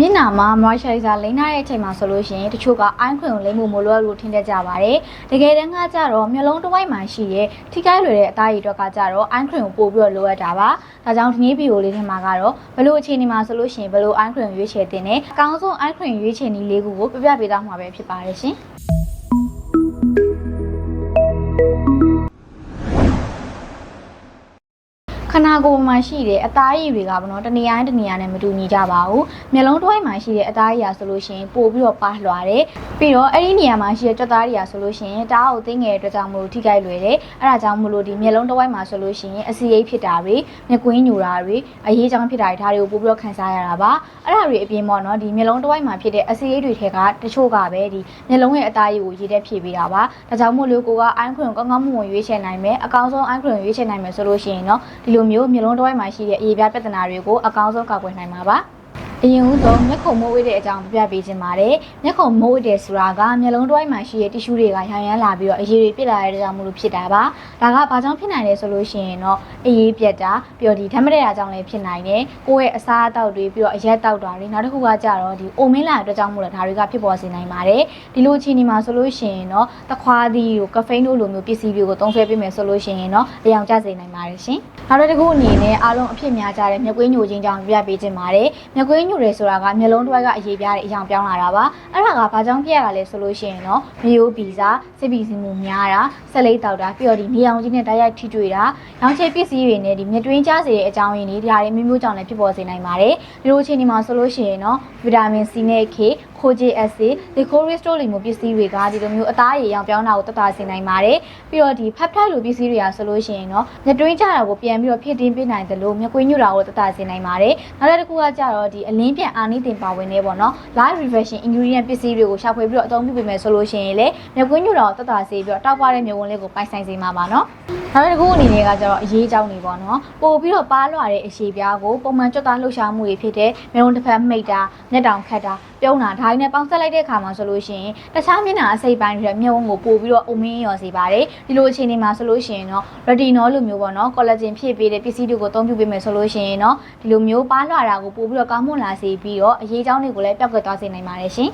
မျက်နှာမှာ moisturizer လိမ့်ထားတဲ့အချိန်မှာဆိုလို့ရှိရင်တချို့က eye cream ကိုလိမ့်ဖို့မလိုအပ်လို့ထင်တတ်ကြပါတယ်။တကယ်တမ်းကကြတော့မျက်လုံးတစ်ဝိုက်မှာရှိတဲ့ထိခိုက်လွယ်တဲ့အသားရည်အတွက်ကကြတော့ eye cream ကိုပို့ပြီးတော့လိုအပ်တာပါ။ဒါကြောင့်ဒီနေ့ဗီဒီယိုလေးထဲမှာကတော့ဘယ်လိုအခြေအနေမှာဆိုလို့ရှိရင်ဘယ်လို eye cream ရွေးချယ်တင်တယ်။အကောင်းဆုံး eye cream ရွေးချယ်နည်းလေးခုကိုပြပြပေးသွားမှာပဲဖြစ်ပါတယ်ရှင်။ ခနာကိုယ်မှာရှိတဲ့အသားရည်တွေကဘောနော်တနေရာနဲ့တနေရာနဲ့မတူညီကြပါဘူးမျက်လုံးတစ်ဝိုက်မှာရှိတဲ့အသားရည်ရာဆိုလို့ရှိရင်ပို့ပြီးတော့ပါလွှာတယ်ပြီးတော့အဲ့ဒီနေရာမှာရှိတဲ့ကြွက်သားရည်ရာဆိုလို့ရှိရင်တအားကိုသိငယ်တဲ့အတွက်ကြောင့်မလို့ထိခိုက်လွယ်တယ်အဲ့ဒါကြောင့်မလို့ဒီမျက်လုံးတစ်ဝိုက်မှာဆိုလို့ရှိရင်အစီရိပ်ဖြစ်တာတွေမျက်ကွင်းညူတာတွေအရေးကြောင်းဖြစ်တာတွေဒါတွေကိုပို့ပြီးတော့ခံစားရတာပါအဲ့ဒါတွေအပြင်ပေါ့နော်ဒီမျက်လုံးတစ်ဝိုက်မှာဖြစ်တဲ့အစီရိပ်တွေထဲကတချို့ကပဲဒီမျက်လုံးရဲ့အသားရည်ကိုရေးတဲ့ဖြည့်ပေးတာပါဒါကြောင့်မို့လို့ကိုက eye cream ကောင်းကောင်းမွန်မွန်ရွေးချယ်နိုင်မယ်အကောင်းဆုံး eye cream ရွေးချယ်နိုင်မယ်ဆိုလို့ရှိရင်တော့ဒီလိုမျိုးမျက်လုံးတစ်ဝိုက်မှာရှိတဲ့အရေးပြပြဿနာတွေကိုအကောင်းဆုံးကာကွယ်နိုင်မှာပါ အရင်ဦးဆုံးမျက်ခုံမိုးဝိတဲ့အကြောင်းပြပြပေးခြင်းပါတယ်။မျက်ခုံမိုးဝိတဲ့ဆိုတာကမျက်လုံးတစ်ဝိုက်မှာရှိတဲ့တီရှူတွေကရောင်ရမ်းလာပြီးတော့အရည်တွေပြစ်လာတဲ့ကြောင့်မလို့ဖြစ်တာပါ။ဒါကဘာကြောင့်ဖြစ်နိုင်လဲဆိုလို့ရှိရင်တော့အရည်ပြက်တာပြီးတော့ဒီဓာတ်မတဲ့တာကြောင့်လည်းဖြစ်နိုင်တယ်။ကိုယ့်ရဲ့အစားအသောက်တွေပြီးတော့အရက်တောက်တာတွေနောက်တစ်ခုကကြတော့ဒီအိုမင်းလာတဲ့အတွက်ကြောင့်မို့လို့ဒါတွေကဖြစ်ပေါ်စေနိုင်ပါတယ်။ဒီလိုအခြေအနေမှာဆိုလို့ရှိရင်တော့တခွားသီးတို့ကဖိန်းတို့လိုမျိုးပစ္စည်းတွေကိုသုံးဆွဲပေးမယ်ဆိုလို့ရှိရင်တော့အယောင်ကျစေနိုင်ပါတယ်ရှင်။နောက်တစ်ခုအနေနဲ့အားလုံးအဖြစ်များကြတဲ့မျက်ကွင်းညိုခြင်းကြောင့်ပြပြပေးခြင်းပါတယ်။မျက်ကွင်းညိုတယ်ဆိုတာကမျက်လုံးတစ်ဝက်ကအရေးပြားတဲ့အယောင်ပြောင်းလာတာပါ။အဲ့ဒါကဘာကြောင့်ဖြစ်ရတာလဲဆိုလို့ရှိရင်တော့မျိုးပီစာစစ်ပီစီမှုများတာဆက်လိပ်တောက်တာပြီးတော့ဒီနေအောင်ကြီးနဲ့တိုက်ရိုက်ထိတွေ့တာရောင်ချေပစ္စည်းတွေနဲ့ဒီမျက်တွင်းကျစေတဲ့အကြောင်းရင်းတွေဒါတွေမျိုးမျိုးကြောင့်လည်းဖြစ်ပေါ်စေနိုင်ပါတယ်။ဒီလိုအခြေအနေမှာဆိုလို့ရှိရင်တော့ဗီတာမင် C နဲ့ K ခိုဂျီအက်ဆစ်ဒီကိုရီစတိုလီမျိုးပစ္စည်းတွေကဒီလိုမျိုးအသားရည်ရောင်ပြောင်းတာကိုတတ်တာစေနိုင်ပါတယ်ပြီးတော့ဒီဖက်ဖက်လိုပစ္စည်းတွေကဆိုလို့ရှိရင်တော့မျက်တွင်းကျတာကိုပြန်ပြီးတော့ဖြည့်တင်းပေးနိုင်တယ်လို့မျက်ကွင်းညွတ်တာကိုတတ်တာစေနိုင်ပါတယ်နောက်တစ်ခုကကြတော့ဒီအလင်းပြန်အာနိသင်ပါဝင်နေပေါ့နော် live refreshing ingredient ပစ္စည်းတွေကိုရှာဖွေပြီးတော့အသုံးပြုပေးမယ်ဆိုလို့ရှိရင်လည်းမျက်ကွင်းညွတ်တာကိုတတ်တာစေပြီးတော့တောက်ပတဲ့မျက်ဝန်းလေးကိုပိုင်ဆိုင်စေမှာပါနော် နောက်တစ်ခုအနေနဲ့ကကြတော့အရေးကြောင်းနေပေါ့နော်ပို့ပြီးတော့ပါလွှာတဲ့အရှိပြားကိုပုံမှန်ကြွတာလှုပ်ရှားမှုတွေဖြစ်တဲ့မျက်လုံးတစ်ဖက်မိတ်တာမျက်တောင်ခတ်တာပြုံးတာဒါတွေနဲ့ပေါင်းဆက်လိုက်တဲ့အခါမှာဆိုလို့ရှိရင်တခြားမျက်နှာအစိပ်ပိုင်းတွေမျက်ဝန်းကိုပို့ပြီးတော့အုံမင်းရော်စေပါတယ်ဒီလိုအခြေအနေမှာဆိုလို့ရှိရင်တော့ retinol လိုမျိုးပေါ့နော် collagen ဖြည့်ပေးတဲ့ပစ္စည်းတွေကိုအသုံးပြုပေးမယ်ဆိုလို့ရှိရင်တော့ဒီလိုမျိုးပါလွှာတာကိုပို့ပြီးတော့ကောင်းမွန်လာစေပြီးတော့အရေးကြောင်းတွေကိုလည်းပျောက်ကသွားစေနိုင်ပါတယ်ရှင်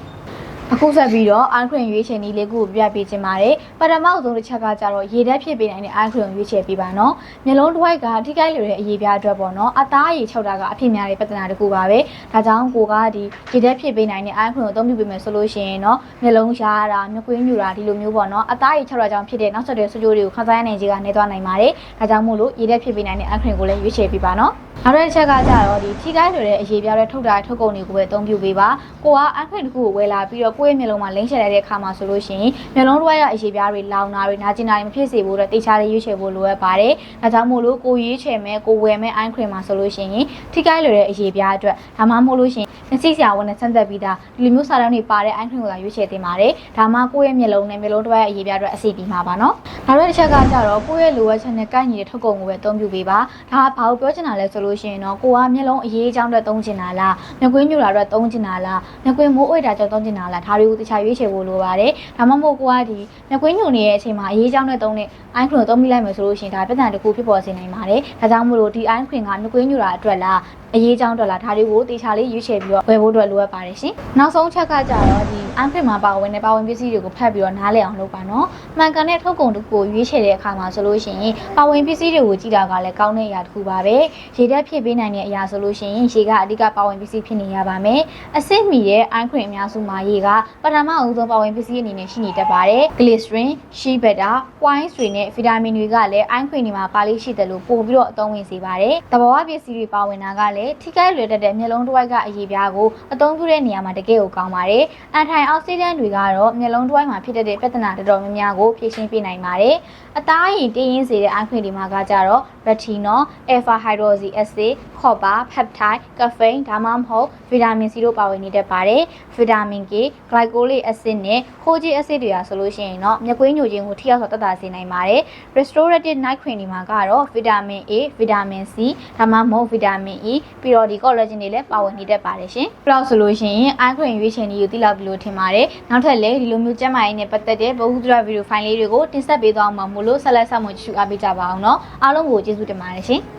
အခုဆက်ပြီးတော့ eye cream ရွေးချယ်နည်းလေးကိုပြပြပေးခြင်းပါတယ်ပထမဆုံးတစ်ချက်ကကြတော့ရေဓာတ်ဖြစ်ပေးနိုင်တဲ့ eye cream ရွေးချယ်ပေးပါနော်မျက်လုံးတစ်ဝိုက်ကထိခိုက်လွယ်တဲ့အရေးပြားအတွက်ပေါ့နော်အသားအရည်ချုပ်တာကအဖြစ်များတဲ့ပြဿနာတစ်ခုပါပဲဒါကြောင့်ကိုကဒီရေဓာတ်ဖြစ်ပေးနိုင်တဲ့ eye cream ကိုအသုံးပြုပေးမယ်ဆိုလို့ရှိရင်တော့မျက်လုံးရှားတာမျက်ကွင်းညူတာဒီလိုမျိုးပေါ့နော်အသားအရည်ချုပ်တာကြောင့်ဖြစ်တဲ့နောက်ဆက်တွဲဆိုးကျိုးတွေကိုခံစားရနိုင်ခြင်းကနေသွားနိုင်ပါတယ်ဒါကြောင့်မို့လို့ရေဓာတ်ဖြစ်ပေးနိုင်တဲ့ eye cream ကိုလည်းရွေးချယ်ပေးပါနော် နောက်တစ်ချက်ကကြတော့ဒီထိခိုက်လွယ်တဲ့အရေးပြားတဲ့ထုတ်တာထုတ်ကုန်တွေကိုပဲအသုံးပြုပေးပါကိုက eye cream တစ်ခုကိုဝယ်လာပြီးတော့ကိုယ့်ရဲ့မျက်လုံးမှာလိမ့်ချလိုက်တဲ့အခါမှာဆိုလို့ရှိရင်မျက်လုံးတစ်ဝက်ရအရေးပြားတွေလောင်တာတွေနာကျင်တာတွေမဖြစ်စေဖို့အတွက်တိတ်ချလေးရွေးချယ်ဖို့လိုအပ်ပါတယ်ဒါကြောင့်မို့လို့ကိုရွေးချယ်မဲ့ကိုဝယ်မဲ့ eye cream မှာဆိုလို့ရှိရင်ထိခိုက်လွယ်တဲ့အရေးပြားအတွက်ဒါမှမဟုတ်လို့ရှိရင်မျက်စိဆရာဝန်နဲ့ဆန်းသက်ပြီးသားဒီလိုမျိုးစာတမ်းတွေပါတဲ့ eye cream ကိုသာရွေးချယ်သင့်ပါတယ်ဒါမှကိုယ့်ရဲ့မျက်လုံးနဲ့မျက်လုံးတစ်ဝက်ရအရေးပြားအတွက်အစီပြီးမှာပါနော်နောက်တစ်ချက်ကကြတော့ကိုယ့်ရဲ့လိုအပ်ချက်နဲ့ကိုက်ညီတဲ့ထုတ်ကုန်ကိုပဲအသုံးပြုပေးပါဒါကဘာလို့ပြောချင်တာလဲဆိုလို့ရှိရင်တော့ကိုကမျက်လုံးအရေးအကြောင်းအတွက်သုံးချင်တာလားမျက်ကွင်းညူတာအတွက်သုံးချင်တာလားမျက်ကွင်းမိုးအိုက်တာကြောင့်သုံးချင်တာလားဒါတွေကိုတခြားရွေးချယ်ဖို့လိုပါတယ်ဒါမှမဟုတ်ကိုကဒီမျက်ကွင်းညူနေတဲ့အချိန်မှာအရေးအကြောင်းနဲ့သုံးတဲ့ eye cream ကိုသုံးမိလိုက်မယ်ဆိုလို့ရှိရင်ဒါပြဿနာတစ်ခုဖြစ်ပေါ်စေနိုင်ပါတယ်ဒါကြောင့်မို့လို့ဒီ eye cream ကမျက်ကွင်းညူတာအတွက်လားအရေးကြောင်းဒေါ်လာဒါတွေကိုတေချာလေးရွေးချယ်ပြီးတော့ဝယ်ဖို့အတွက်လိုအပ်ပါတယ်ရှင်။နောက်ဆုံးချက်ကကြတော့ဒီ eye cream မှာပါဝင်တဲ့ပါဝင်ပစ္စည်းတွေကိုဖတ်ပြီးတော့နားလည်အောင်လုပ်ပါနော်။မှန်ကန်တဲ့ထုတ်ကုန်တစ်ခုကိုရွေးချယ်တဲ့အခါမှာဆိုလို့ရှိရင်ပါဝင်ပစ္စည်းတွေကိုကြည့်တာကလည်းကောင်းတဲ့အရာတစ်ခုပါပဲ။ရေဓာတ်ဖြစ်ပေးနိုင်တဲ့အရာဆိုလို့ရှိရင်ရေကအဓိကပါဝင်ပစ္စည်းဖြစ်နေရပါမယ်။အဆင့်မီတဲ့ eye cream အများစုမှာရေကပထမအဦးဆုံးပါဝင်ပစ္စည်းအနေနဲ့ရှိနေတတ်ပါတယ်။ glycerin, shea butter, wine တွေနဲ့ဗီတာမင်တွေကလည်း eye cream တွေမှာပါလေးရှိတယ်လို့ပို့ပြီးတော့အသုံးဝင်စေပါတယ်။တဘာဝပစ္စည်းတွေပါဝင်တာကလည်းထိခိုက်လွယ်တတ်တဲ့မျက်လုံးတစ်ဝိုက်ကအရေးပြားကိုအသုံးပြုတဲ့နေရာမှာတကယ်ကိုကောင်းပါတယ်။ anti oxidant တွေကတော့မျက်လုံးတစ်ဝိုက်မှာဖြစ်တတ်တဲ့ပြဿနာတော်တော်များများကိုဖြေရှင်းပေးနိုင်ပါတယ်။အသားရည်တင်းရင်းစေတဲ့ eye cream တွေမှာကကြတော့ retinol, alpha hydroxy acid, copper, peptide, caffeine ဒါမှမဟုတ် vitamin C တို့ပါဝင်နေတတ်ပါတယ်။ vitamin K, glycolic acid နဲ့ kojic acid တွေဟာဆိုလို့ရှိရင်တော့မျက်ကွင်းညိုခြင်းကိုထိရောက်စွာတက်တာစေနိုင်ပါတယ်။ restorative night cream တွေမှာကတော့ vitamin A, vitamin C ဒါမှမဟုတ် vitamin E ပြီးတော့ဒီ collagen တွေလည်းပါဝင်နေတတ်ပါတယ်ရှင်။ဘလောက်ဆိုလို့ရှိရင် eye cream ရွေးချယ်နည်းကိုသိလောက်ပြီလို့ထင်ပါတယ်။နောက်ထပ်လည်းဒီလိုမျိုးကျန်းမာရေးနဲ့ပတ်သက်တဲ့ဗဟုသုတဗီဒီယိုဖိုင်လေးတွေကိုတင်ဆက်ပေးသွားမှာမို့လို့ဆက်လက်ဆောင်မကြည့်ရှုအားပေးကြပါအောင်နော်။အားလုံးကိုကျေးဇူးတင်ပါတယ်ရှင်။